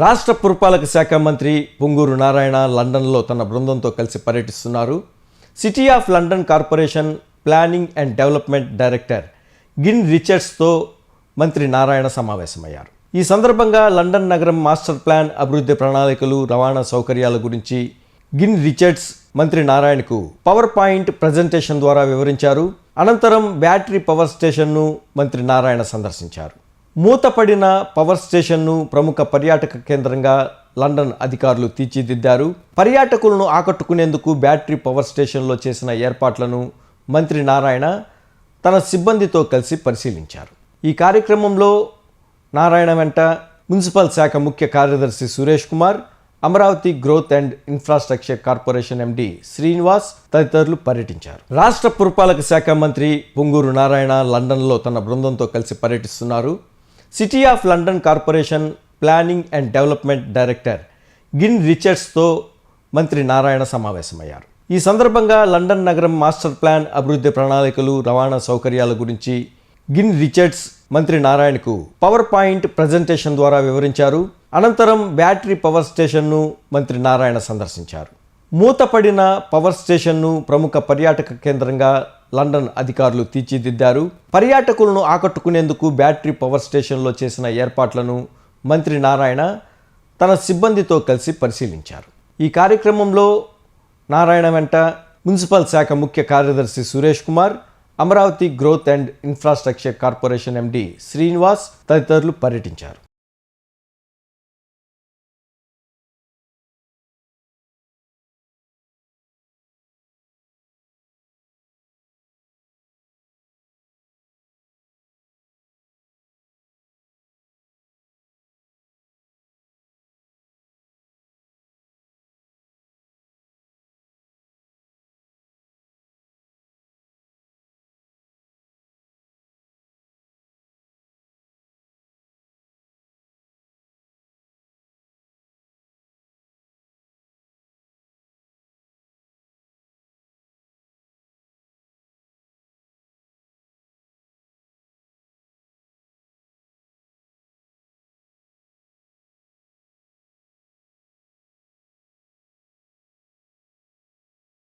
రాష్ట్ర పురపాలక శాఖ మంత్రి పొంగూరు నారాయణ లండన్లో తన బృందంతో కలిసి పర్యటిస్తున్నారు. City of London Corporation planning and development director గిన్ రిచర్డ్స్తో మంత్రి నారాయణ సమావేశమయ్యారు. ఈ సందర్భంగా లండన్ నగరం మాస్టర్ ప్లాన్ అభివృద్ధి ప్రణాళికలు రవాణా సౌకర్యాల గురించి గిన్ రిచర్డ్స్ మంత్రి నారాయణకు పవర్ పాయింట్ ప్రజెంటేషన్ ద్వారా వివరించారు. అనంతరం బ్యాటరీ పవర్ స్టేషన్ను మంత్రి నారాయణ సందర్శించారు. మూతపడిన పవర్ స్టేషన్ను ప్రముఖ పర్యాటక కేంద్రంగా లండన్ అధికారులు తీర్చిదిద్దారు. పర్యాటకులను ఆకట్టుకునేందుకు బ్యాటరీ పవర్ స్టేషన్లో చేసిన ఏర్పాట్లను మంత్రి నారాయణ తన సిబ్బందితో కలిసి పరిశీలించారు. ఈ కార్యక్రమంలో నారాయణ వెంట మున్సిపల్ శాఖ ముఖ్య కార్యదర్శి Suresh Kumar Amaravati growth and infrastructure corporation MD Srinivas తదితరులు పర్యటించారు. రాష్ట్ర పురపాలక శాఖ మంత్రి పొంగూరు నారాయణ లండన్లో తన బృందంతో కలిసి పర్యటిస్తున్నారు. City of London Corporation planning and development director గిన్ రిచర్డ్స్తో మంత్రి నారాయణ సమావేశమయ్యారు. ఈ సందర్భంగా లండన్ నగరం మాస్టర్ ప్లాన్ అభివృద్ధి ప్రణాళికలు రవాణా సౌకర్యాల గురించి గిన్ రిచర్డ్స్ మంత్రి నారాయణకు పవర్ పాయింట్ ప్రజెంటేషన్ ద్వారా వివరించారు. అనంతరం బ్యాటరీ పవర్ స్టేషన్ను మంత్రి నారాయణ సందర్శించారు. మూతపడిన పవర్ స్టేషన్ను ప్రముఖ పర్యాటక కేంద్రంగా లండన్ అధికారులు తీర్చిదిద్దారు. పర్యాటకులను ఆకట్టుకునేందుకు బ్యాటరీ పవర్ స్టేషన్లో చేసిన ఏర్పాట్లను మంత్రి నారాయణ తన సిబ్బందితో కలిసి పరిశీలించారు. ఈ కార్యక్రమంలో నారాయణ వెంట మున్సిపల్ శాఖ ముఖ్య కార్యదర్శి Suresh Kumar Amaravati growth and infrastructure corporation MD Srinivas తదితరులు పర్యటించారు.